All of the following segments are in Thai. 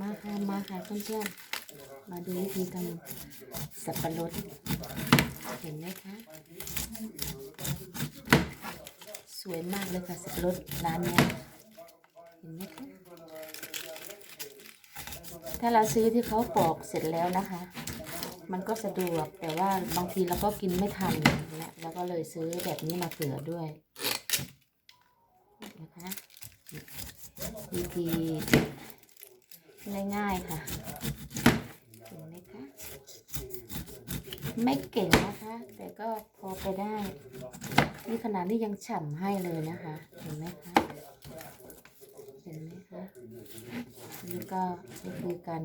มาค่ะมาค่ะเพื่อนๆมาดูวิธีทำสับปะรดเห็นไหมคะสวยมากเลยค่ะสับปะรดร้านนี้เห็นไหมคะถ้าเราซื้อที่เขาปอกเสร็จแล้วนะคะ มันก็สะดวกแต่ว่าบางทีเราก็กินไม่ทันนะแล้วก็เลยซื้อแบบนี้มาเผื่อด้วยนะคะ วิธีง่ายๆค่ะเห็นไหมคะไม่เก่งนะคะ แต่ก็พอไปได้ นี่ขนาดนี้ยังฉ่ำให้เลยนะคะ เห็นไหมคะเห็นไหมคะนี่ก็นี่คือการ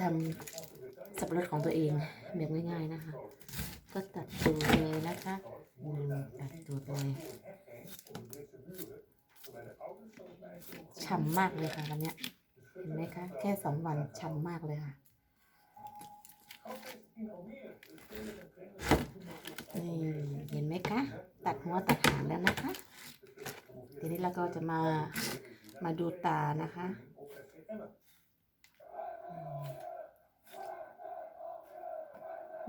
ทำสับปะรดของตัวเองแบบง่ายๆนะคะ ก็ตัดตูดเลยนะคะตัดตูดเลย ฉ่ำมากเลยค่ะวันนี้เห็นไหมคะ แค่สองวันฉ่ำมากเลยค่ะ นี่เห็นไหมคะ ตัดหัวตัดหางแล้วนะคะ ทีนี้เราก็จะมามาดูตานะคะ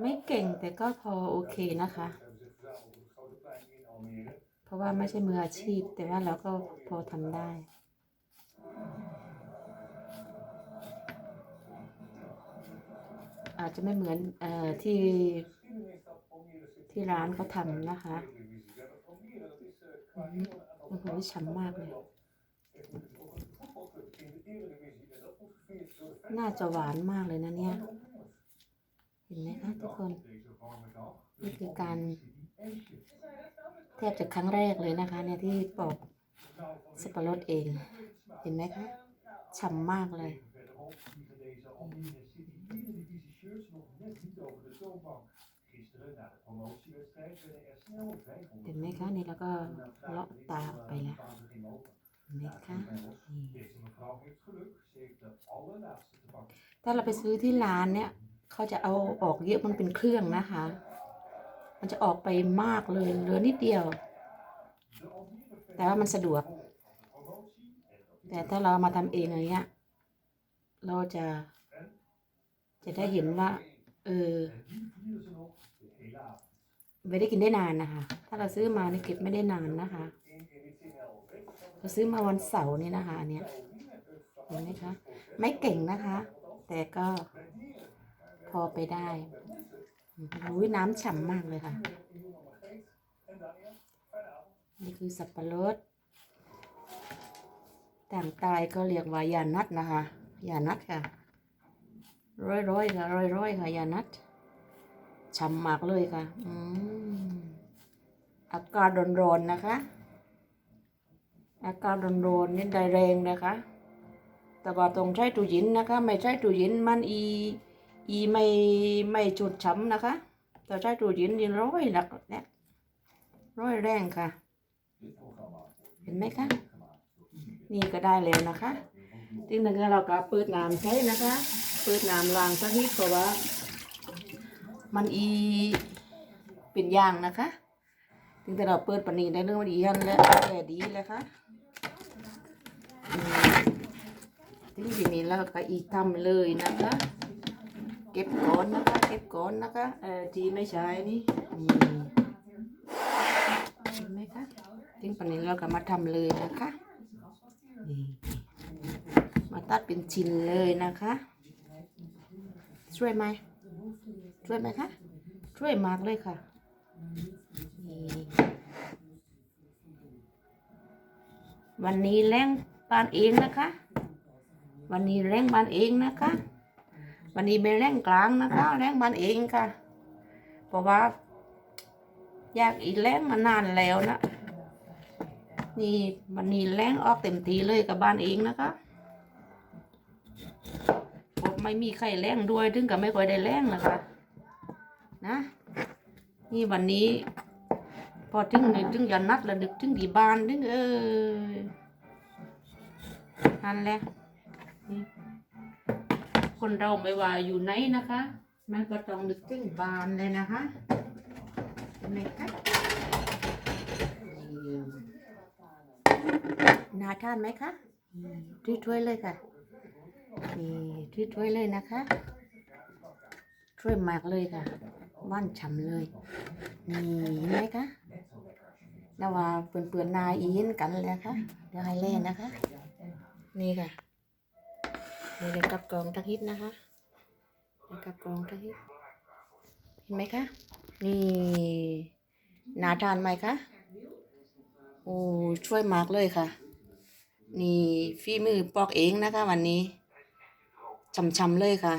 ไม่เก่งแต่ก็พอโอเคนะคะ เพราะว่าไม่ใช่มืออาชีพ แต่ว่าเราก็พอทำได้ อาจจะไม่เหมือนอที่ที่ร้านเขาทำนะคะมโอ้โหฉ่ำมากเลย น่าจะหวานมากเลยนะเนี่ย เห็นไหมคะทุกคน นี่คือการ แทบจะครั้งแรกเลยนะคะ เนี่ยที่ปอกสับปะรดเอง เห็นไหมคะฉ่ำมากเลยเห็นไหมคะนี่แล้วก็เลาะตาออกไปแล้วเห็นไหมคะถ้าเราไปซื้อที่ร้านเนี่ยเขาจะเอาออกเยอะมันเป็นเครื่องนะคะ มันจะออกไปมากเลยเหลือนิดเดียว แต่ว่ามันสะดวก แต่ถ้าเรามาทำเองอย่างเงี้ย เราจะ จะได้เห็นว่า เออไม่ได้กินได้นานนะคะ ถ้าเราซื้อมานี่เก็บไม่ได้นานนะคะ เราซื้อมาวันเสาร์นี่นะคะอันเนี้ยเห็นไหมคะ ไม่เก่งนะคะ แต่ก็พอไปได้ อุ้ยน้ำฉ่ำมากเลยค่ะ นี่คือสับปะรด ต่างตายก็เรียกว่ายานัดนะคะ ยานัดค่ะ ร้อยร้อยๆค่ะ ร้อยร้อยๆค่ะ ยานัดฉ่ำมากเลยค่ะ อืมอากาศร้อนๆนะคะ อากาศร้อนๆนี่ได้แรงนะคะ แต่ว่าตรงใช้ตู้ยินนะคะ ไม่ใช้ตู้ยินมันอี อีไม่ไม่จุดช้ำนะคะแต่ใช้ตู้เยินนี่ร้อยหลักเนี่ยร้อยแรงค่ะ เห็นไหมคะ นี่ก็ได้แล้วนะคะทีนี้ก็เราก็เปิดน้ำใช้นะคะ เปิดน้ำล้างสักนิดเพราะว่า มันอีเป็นยางนะคะถึงแต่เราเปิดปานนีได้เรื่องว่าดียันแล้วแก่ดีแล้วค่ะอืมทีนี้ทีนี้เราก็อีทำเลยนะคะเก็บก้อนนะคะ เก็บก้อนนะคะเอ่อที่ไม่ใช้นี่นี่เห็นไหมคะทิ้งปานนี้เราก็มาทำเลยนะคะนี่มาตัดเป็นชิ้นเลยนะคะ ช่วยไหมช่วยไหมคะช่วยมากเลยค่ะวันนี้แรงบานเองนะคะ วันนี้แรงบานเองนะคะ วันนี้เป็นแรงกลางนะคะ แรงบานเองค่ะ เพราะว่า อยากอีกแรงมานานแล้วนะนี่วันนี้แรงออกเต็มทีเลยกับบ้านเองนะคะผมไม่มีใครแรงด้วยถึงกับไม่ค่อยได้แรงนะคะ นะ นี่วันนี้ พอถึงนึกถึงยันนัดแล้วนึกถึงดีบ้านถึงเออนั่นแหละนี่ คนเราไม่ว่าอยู่ไหนนะคะ มันก็ต้องนึกถึงบ้านเลยนะคะเห็นไหมคะนี่น่าทานไหมคะอืมถ้วยๆเลยค่ะนี่ถ้วยๆเลยนะคะถ้วยมากเลยค่ะว่านฉ่ำเลย นี่เห็นไหมคะแล้วว่าเปื่อนๆนายอีนกันเลยนะคะเดี๋ยวให้เล่นนะคะ นี่ค่ะ นี่เป็นกับกรองทักฮิตนะคะเลยกับกรองทักฮิตเห็นไหมคะ นี่น่าทานไหมคะโอ้ช่วยมากเลยค่ะ นี่ฝีมือปอกเองนะคะ วันนี้ช่ำๆเลยค่ะ